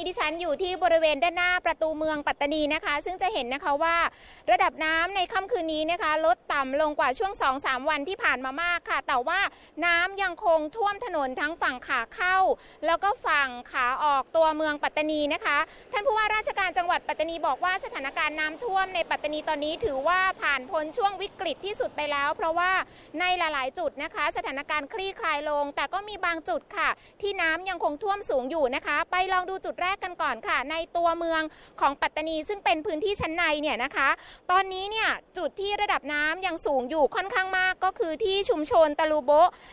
นี้ดิฉันอยู่ที่บริเวณด้านหน้าประตูเมืองปัตตานีนะคะ ซึ่งจะเห็นนะคะว่าระดับน้ำในค่ำคืนนี้นะคะ ลดต่ำลงกว่าช่วง 2-3 วันที่ผ่านมามากค่ะ แต่ว่าน้ำยังคงท่วมถนนทั้งฝั่งขาเข้า แล้วก็ฝั่งขาออกตัวเมืองปัตตานีนะคะ ท่านผู้ว่าราชการจังหวัดปัตตานีบอกว่าสถานการณ์น้ำท่วมในปัตตานีตอนนี้ถือว่าผ่านพ้นช่วงวิกฤตที่สุดไปแล้ว เพราะว่าในหลาย ๆ จุดนะคะ สถานการณ์คลี่คลายลง แต่ก็มีบางจุดค่ะ ที่น้ำยังคงท่วมสูงอยู่นะคะ ไปลองดูจุดแรกกกันก่อนค่ะ ในตัวเมืองของปัตตานี ซึ่งเป็นพื้นที่ชั้นในเนี่ยนะคะ ตอนนี้เนี่ยจุดที่ระดับน้ำยังสูงอยู่ค่อนข้างมากก็คือที่ชุมชนตะลูโบ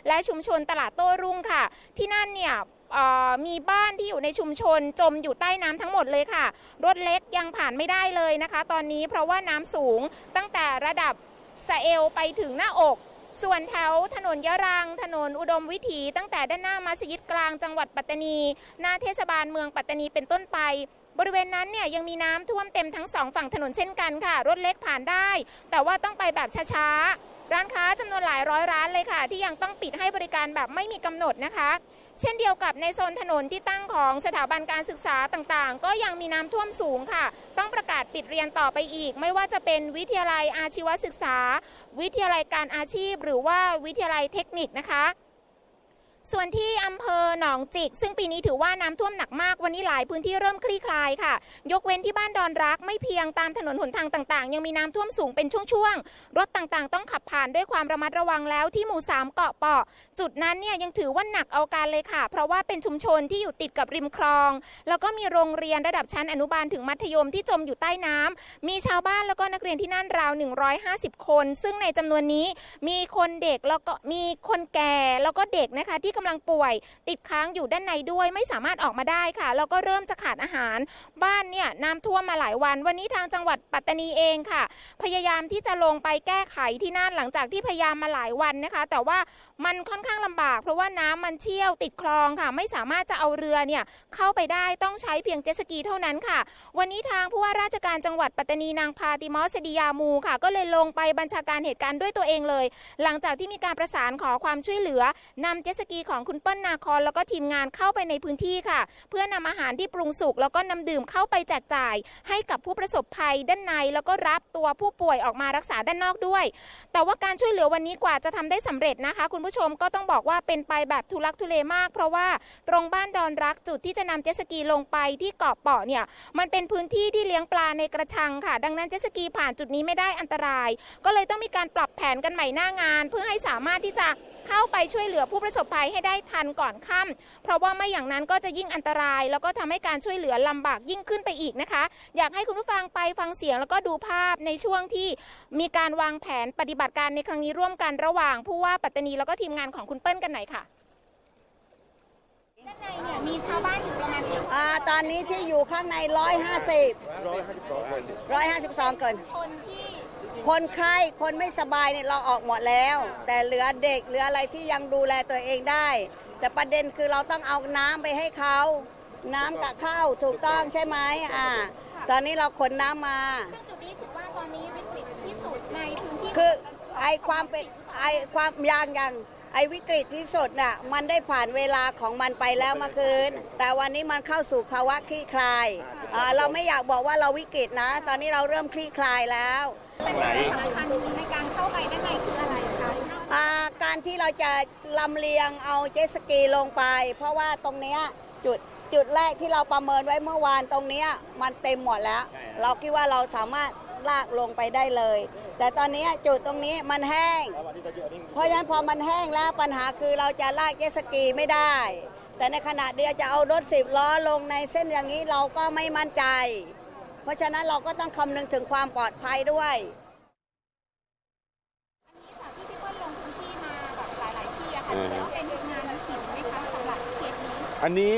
และชุมชนตลาดโต้รุ่งค่ะ ที่นั่นเนี่ยมีบ้านที่อยู่ในชุมชนจมอยู่ใต้น้ำทั้งหมดเลยค่ะ รถเล็กยังผ่านไม่ได้เลยนะคะ ตอนนี้เพราะว่าน้ำสูงตั้งแต่ระดับสะเอวไปถึงหน้าอก ส่วนแถวถนนยะรัง ถนนอุดมวิถี ตั้งแต่ด้านหน้ามัสยิดกลางจังหวัดปัตตานี หน้าเทศบาลเมืองปัตตานีเป็นต้นไป บริเวณนั้นเนี่ยยังมีน้ำท่วมเต็มทั้งสองฝั่งถนนเช่นกันค่ะ รถเล็กผ่านได้ แต่ว่าต้องไปแบบช้าๆ ร้านค้าจำนวนหลายร้อยร้านเลยค่ะ ที่ยังต้องปิดให้บริการแบบไม่มีกำหนดนะคะ เช่นเดียวกับในโซนถนนที่ตั้งของสถาบันการศึกษาต่างๆ ก็ยังมีน้ำท่วมสูงค่ะ ต้องประกาศปิดเรียนต่อไปอีก ไม่ว่าจะเป็นวิทยาลัยอาชีวศึกษา วิทยาลัยการอาชีพ หรือว่าวิทยาลัยเทคนิคนะคะ ส่วนที่อำเภอหนองจิก ซึ่งปีนี้ถือว่าน้ำท่วมหนักมากวันนี้หลายพื้นที่เริ่มคลี่คลายค่ะ ยกเว้นที่บ้านดอนรักไม่เพียงตามถนนหนทางต่างๆ ยังมีน้ำท่วมสูงเป็นช่วงๆรถต่างๆ ต้องขับผ่านด้วยความระมัดระวังแล้วที่หมู่สามเกาะเปาะจุดนั้นเนี่ยยังถือว่าหนักเอาการเลยค่ะ เพราะว่าเป็นชุมชนที่อยู่ติดกับริมคลอง แล้วก็มีโรงเรียนระดับชั้นอนุบาลถึงมัธยมที่จมอยู่ใต้น้ำมีชาวบ้านแล้วก็นักเรียนที่นั่นราว 150 คน ซึ่งในจำนวนนี้มีคนเด็กแล้วก็มีคนแก่แล้วก็เด็กนะคะที่กำลังป่วย ติดค้างอยู่ด้านในด้วยไม่สามารถออกมาได้ค่ะแล้วก็เริ่มจะขาดอาหาร บ้านเนี่ยน้ำท่วมมาหลายวัน วันนี้ทางจังหวัดปัตตานีเองค่ะ พยายามที่จะลงไปแก้ไขที่นั่นหลังจากที่พยายามมาหลายวันนะคะ แต่ว่ามันค่อนข้างลำบาก เพราะว่าน้ำมันเชี่ยวติดคลองค่ะ ไม่สามารถจะเอาเรือเนี่ยเข้าไปได้ต้องใช้เพียงเจ็ตสกีเท่านั้นค่ะ วันนี้ทางผู้ว่าราชการจังหวัดปัตตานีนางพาติมอสดิยามูค่ะ ก็เลยลงไปบัญชาการเหตุการณ์ด้วยตัวเองเลย หลังจากที่มีการประสานขอความช่วยเหลือนำเจ็ตสกีของคุณเปิ้ลนาคอนแล้วก็ทีมงานเข้าไปในพื้นที่ค่ะ เพื่อนำอาหารที่ปรุงสุกแล้วก็นำดื่มเข้าไปแจกจ่าย ให้กับผู้ประสบภัยด้านใน แล้วก็รับตัวผู้ป่วยออกมารักษาด้านนอกด้วย แต่ว่าการช่วยเหลือวันนี้กว่าจะทำได้สำเร็จนะคะ คุณผู้ชมก็ต้องบอกว่าเป็นไปแบบทุลักทุเลมาก เพราะว่าตรงบ้านดอนรักจุดที่จะนำเจ็ตสกีลงไปที่เกาะเปาะเนี่ยมันเป็นพื้นที่ที่เลี้ยงปลาในกระชังค่ะ ดังนั้นเจ็ตสกีผ่านจุดนี้ไม่ได้อันตราย ก็เลยต้องมีการปรับแผนกันใหม่หน้างาน เพื่อให้สามารถที่จะเข้าไปช่วยเหลือผู้ประสบภัยให้ได้ทันก่อนค่ำเพราะว่าไม่อย่างนั้นก็จะยิ่งอันตราย แล้วก็ทำให้การช่วยเหลือลำบากยิ่งขึ้นไปอีกนะคะ อยากให้คุณผู้ฟังไปฟังเสียงแล้วก็ดูภาพในช่วงที่มีการวางแผนปฏิบัติการในครั้งนี้ร่วมกันระหว่างผู้ว่าปัตตานีแล้วก็ทีมงานของคุณเปิ้ลกันหน่อยค่ะด้านในเนี่ยมีชาวบ้านอยู่ประมาณกี่อ่าตอนนี้ที่อยู่ข้างใน 150 152เกินชนที่ คนไข้คนไม่สบายเนี่ยเราออกหมดแล้ว แต่เหลือเด็กเหลืออะไรที่ยังดูแลตัวเองได้ แต่ประเด็นคือเราต้องเอาน้ำไปให้เขาน้ำกับข้าวถูกต้องใช่ไหมอ่า ตอนนี้เราขนน้ำมา ซึ่งจุดนี้ถือว่าตอนนี้วิกฤตที่สุดในพื้นที่คือไอความเป็นไอความยางยังไอวิกฤตที่สุดน่ะมันได้ผ่านเวลาของมันไปแล้วเมื่อคืน แต่วันนี้มันเข้าสู่ภาวะคลี่คลายอ่าเราไม่อยากบอกว่าเราวิกฤตนะ ตอนนี้เราเริ่มคลี่คลายแล้ว ปัญหาสำคัญในการเข้าไปด้านในคืออะไรคะอ่าการที่เราจะลำเลียงเอาเจ็ตสกีลงไป เพราะว่าตรงเนี้ยจุดจุดแรกที่เราประเมินไว้เมื่อวานตรงเนี้ยมันเต็มหมดแล้ว เราคิดว่าเราสามารถลากลงไปได้เลย แต่ตอนนี้จุดตรงนี้มันแห้ง เพราะฉะนั้นพอมันแห้งแล้วปัญหาคือเราจะลากเจ็ตสกีไม่ได้ แต่ในขณะเดียวจะเอารถสิบล้อลงในเส้นอย่างนี้เราก็ไม่มั่นใจ เพราะฉะนั้นเราก็ต้องคำนึงถึงความปลอดภัยด้วยจากที่พี่เปิ้ลลงพื้นที่มาแบบหลาย ๆ ที่อะค่ะถือว่าเป็นงานหินไหมคะสำหรับเคสนี้อันนี้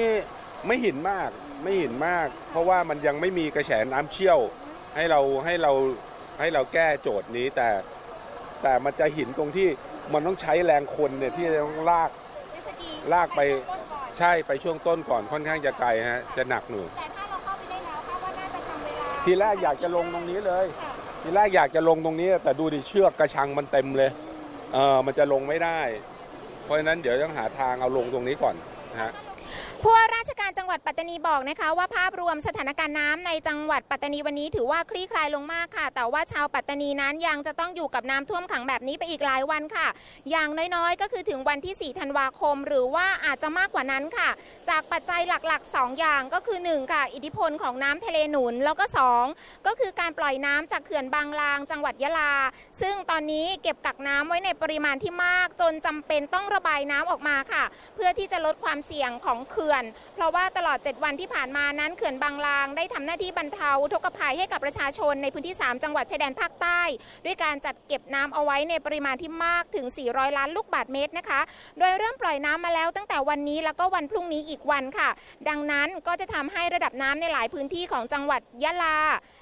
ไม่หินมากไม่หินมาก เพราะว่ามันยังไม่มีกระแสน้ำเชี่ยวให้เราให้เราให้เราแก้โจทย์นี้แต่แต่มันจะหินตรงที่มันต้องใช้แรงคนเนี่ยที่จะต้องลาก เจตสกีลากไป ต้นก่อนใช่ไปช่วงต้นก่อนค่อนข้างจะไกลฮะจะหนักหน่อยแต่ ทำเวลาทีแรกอยากจะลงตรงนี้เลยค่ะทีแรกอยากจะลงตรงนี้ แต่ดูดิเชือกกระชังมันเต็มเลย เออมันจะลงไม่ได้ เพราะฉะนั้นเดี๋ยวต้องหาทางเอาลงตรงนี้ก่อนนะฮะ ผู้ว่าราชการจังหวัดปัตตานีบอกนะคะ ว่าภาพรวมสถานการณ์น้ำในจังหวัดปัตตานีวันนี้ถือว่าคลี่คลายลงมากค่ะ แต่ว่าชาวปัตตานีนั้นยังจะต้องอยู่กับน้ำท่วมขังแบบนี้ไปอีกหลายวันค่ะ อย่างน้อยๆ ก็คือถึงวันที่ 4 ธันวาคม หรือว่าอาจจะมากกว่านั้นค่ะ จากปัจจัยหลักๆ 2 อย่างก็คือ 1 ค่ะ อิทธิพลของน้ำทะเลหนุน แล้วก็ 2 ก็คือการปล่อยน้ำจากเขื่อนบางลาง จังหวัดยะลา ซึ่งตอนนี้เก็บกักน้ำไว้ในปริมาณที่มาก จนจำเป็นต้องระบายน้ำออกมาค่ะ เพื่อที่จะลดความเสี่ยงของเขื่อนเพราะว่าตลอด 7 วันที่ผ่านมานั้นเขื่อนบางลางได้ทำหน้าที่บรรเทาทุกภัยให้กับประชาชนในพื้นที่ 3 จังหวัดชายแดนภาคใต้ ด้วยการจัดเก็บน้ำเอาไว้ในปริมาณที่มากถึง 400 ล้านลูกบาศก์เมตรนะคะ โดยเริ่มปล่อยน้ำมาแล้วตั้งแต่วันนี้แล้วก็วันพรุ่งนี้อีกวันค่ะ ดังนั้นก็จะทำให้ระดับน้ำในหลายพื้นที่ของจังหวัดยะลา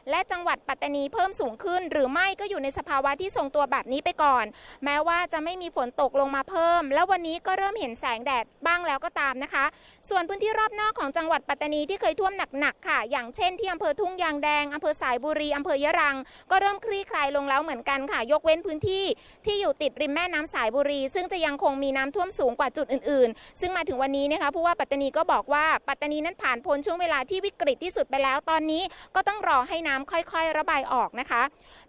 และจังหวัดปัตตานีเพิ่มสูงขึ้น หรือไม่ก็อยู่ในสภาวะที่ทรงตัวแบบนี้ไปก่อน แม้ว่าจะไม่มีฝนตกลงมาเพิ่ม แล้ววันนี้ก็เริ่มเห็นแสงแดดบ้างแล้วก็ตามนะคะส่วนวนพื้นที่รอบนอกของจังหวัดปัตตานีที่เคยท่วมหนักๆค่ะ อย่างเช่นที่อำเภอทุ่งยางแดงอำเภอสายบุรีอำเภอยะรัง ก็เริ่มคลี่คลายลงแล้วเหมือนกันค่ะ ยกเว้นพื้นที่ที่อยู่ติดริมแม่น้ำสายบุรี ซึ่งจะยังคงมีน้ำท่วมสูงกว่าจุดอื่นๆ ซึ่งมาถึงวันนี้นะคะผู้ว่าปัตตานีก็บอกว่าปัตตานีนั้นผ่านพ้นช่วงเวลาที่วิกฤตที่สุดไปแล้ว ตอนนี้ก็ต้องรอให้น้ำค่อยๆ ระบายออกนะคะ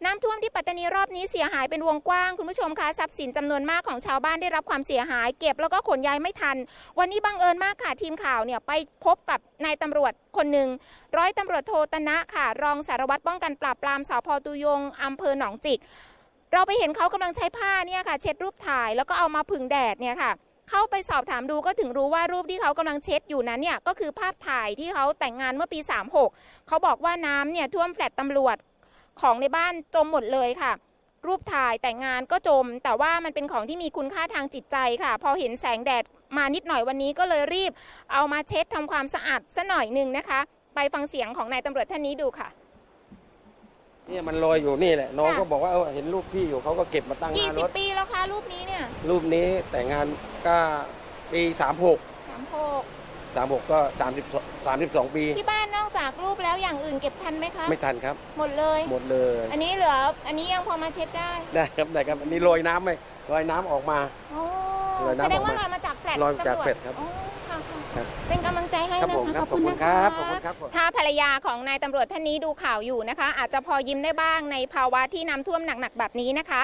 น้ำท่วมที่ปัตตานีรอบนี้เสียหายเป็นวงกว้างคุณผู้ชมคะทรัพย์สินจำนวนมากของชาวบ้านได้รับความเสียหาย เก็บแล้วก็ขนย้ายไม่ทัน วันนี้บังเอิญมากค่ะทีมข่าวเนี่ยไปพบกับนายตำรวจคนหนึ่งร้อยตำรวจโทตนะค่ะ รองสารวัตรป้องกันปราบปรามสพตุยงอำเภอหนองจิก เราไปเห็นเขากำลังใช้ผ้าเนี่ยค่ะ เช็ดรูปถ่ายแล้วก็เอามาผึ่งแดดเนี่ยค่ะเข้าไปสอบถามดูก็ถึงรู้ว่ารูปที่เขากำลังเช็ดอยู่นั้นเนี่ยก็คือภาพถ่ายที่เขาแต่งงานเมื่อปี 36 เขาบอกว่าน้ำเนี่ยท่วมแฟลตตำรวจของในบ้านจมหมดเลยค่ะ รูปถ่ายแต่งงานก็จม แต่ว่ามันเป็นของที่มีคุณค่าทางจิตใจค่ะ พอเห็นแสงแดด มานิดหน่อยวันนี้ก็เลยรีบ เอามาเช็ดทำความสะอาดซะหน่อยหนึ่งนะคะ ไปฟังเสียงของนายตำรวจท่านนี้ดูค่ะเนี่ยมันลอยอยู่นี่แหละน้องค่ะก็บอกว่าเออเห็นรูปพี่อยู่เขาก็เก็บมาตั้งหกี่น้าสิรบถปีแล้วคะรูปนี้เนี่ยรูปนี้แต่งงานก็ปี36สามหก36ก็30 32ปี ที่บ้านนอกจากรูปแล้วอย่างอื่นเก็บทันไหมคะ ไม่ทันครับ หมดเลย หมดเลย อันนี้เหลืออันนี้ยังพอมาเช็ดได้ ได้ครับได้ครับอันนี้ลอยน้ำไหมลอยน้ำออกมา โอ้ลอยน้ำแสดงว่าออกมาลอยมาจากแฟ ลตลอยจากตำวจแฟลตครับอ๋อค่ะครัค่ะบเป็นกำลังใจให้ครับนะผมคะครับขอบคุณขอบคุณนะครัคะบขอบคุณครับ ถ้าภรรยาของนายตำรวจท่านนี้ดูข่าวอยู่นะคะ อาจจะพอยิ้มได้บ้างในภาวะที่น้ำท่วมหนักๆแบบนี้นะคะ